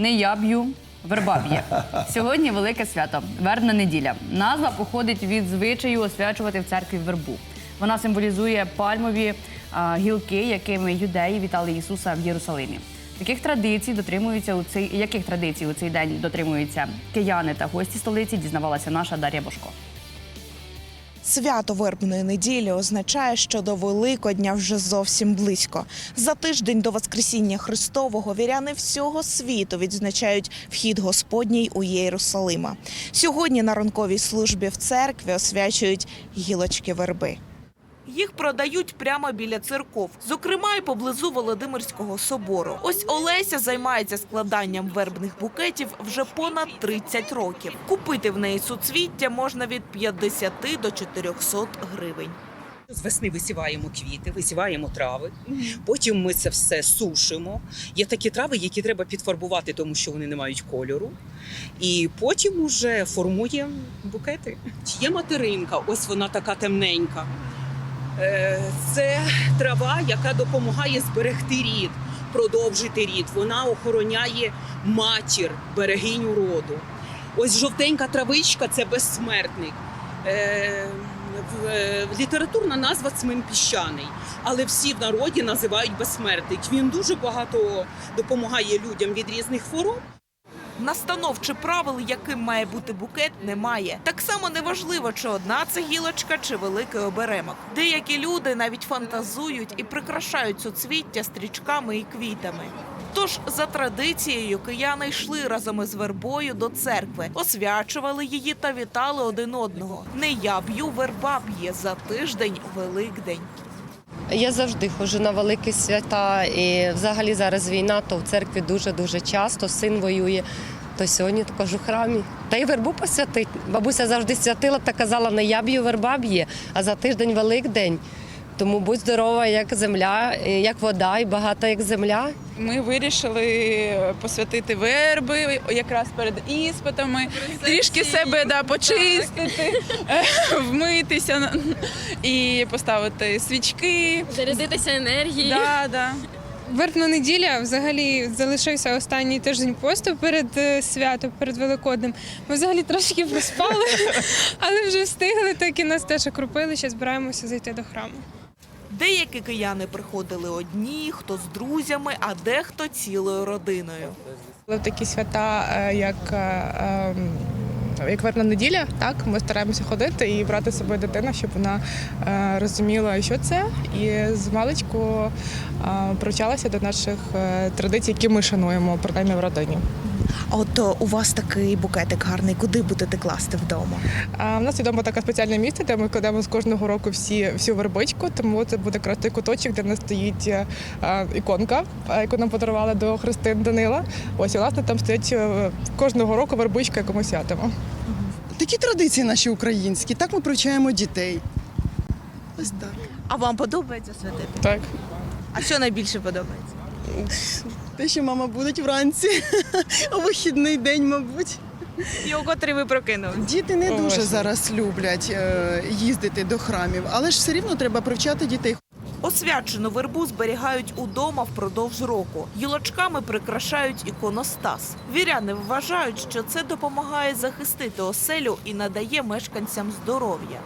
Не я б'ю, верба б'є. Сьогодні велике свято, вербна неділя. Назва походить від звичаю освячувати в церкві вербу. Вона символізує пальмові а, гілки, якими юдеї вітали Ісуса в Єрусалимі. Таких традицій дотримуються у цей яких традицій у цей день дотримуються кияни та гості столиці, дізнавалася наша Дар'я Бошко. Свято вербної неділі означає, що до Великодня вже зовсім близько. За тиждень до Воскресіння Христового віряни всього світу відзначають вхід Господній у Єрусалима. Сьогодні на ранковій службі в церкві освячують гілочки верби. Їх продають прямо біля церков, зокрема і поблизу Володимирського собору. Ось Олеся займається складанням вербних букетів вже понад 30 років. Купити в неї суцвіття можна від 50 до 400 гривень. З весни висіваємо квіти, висіваємо трави. Потім ми це все сушимо. Є такі трави, які треба підфарбувати, тому що вони не мають кольору. І потім уже формуємо букети. Є материнка, ось вона така темненька. Е, Це трава, яка допомагає зберегти рід, продовжити рід. Вона охороняє матір, берегиню роду. Ось жовтенька травичка це безсмертник. Е, е, Літературна назва цмин піщаний, але всі в народі називають безсмертник. Він дуже багато допомагає людям від різних хвороб. Настанов чи правил, яким має бути букет, немає. Так само неважливо, чи одна це гілочка, чи великий оберемок. Деякі люди навіть фантазують і прикрашають суцвіття стрічками і квітами. Тож за традицією кияни йшли разом із вербою до церкви, освячували її та вітали один одного. Не я б'ю, верба б'є за тиждень Великдень. Я завжди ходжу на великі свята, і взагалі зараз війна, то в церкві дуже-дуже часто син воює. То сьогодні також у храмі. Та й вербу посвятить. Бабуся завжди святила та казала, не я б'ю, верба б'є, а за тиждень Великдень. Тому будь здорова, як земля, як вода, і багата, як земля. Ми вирішили посвятити верби якраз перед іспитами, трішки себе да, почистити, е, вмитися і поставити свічки. Зарядитися енергією. Да, да. Вербна неділя взагалі залишився останній тиждень посту перед е, святом, перед Великоднем. Ми взагалі трошки проспали, але вже встигли, так і нас теж окропили. Ще збираємося зайти до храму. Деякі кияни приходили одні, хто з друзями, а дехто цілою родиною. В такі свята, е, як, е, ем, як вербна неділя, так ми стараємося ходити і брати з собою дитину, щоб вона е, розуміла, що це, і з маличку привчалася до наших традицій, які ми шануємо, принаймні в родині. А от е, у вас такий букетик гарний, куди будете класти вдома? А в нас є вдома таке спеціальне місце, де ми кладемо з кожного року всі всю вербичку, тому це буде якраз той куточок, де в нас стоїть е, е, іконка, е, яку нам подарували до Христин Данила. Ось і власне там стоїть кожного року вербичка, яку ми святимо. Такі традиції наші українські. Так ми привчаємо дітей. Ось так. А вам подобається святити? Так. А що найбільше подобається? Те, що мама буде вранці, у вихідний день, мабуть. І у котрій ви прокинули? Діти не дуже Ось. зараз люблять е, їздити до храмів, але ж все рівно треба привчати дітей. Освячену вербу зберігають удома впродовж року. Гілочками прикрашають іконостас. Віряни вважають, що це допомагає захистити оселю і надає мешканцям здоров'я.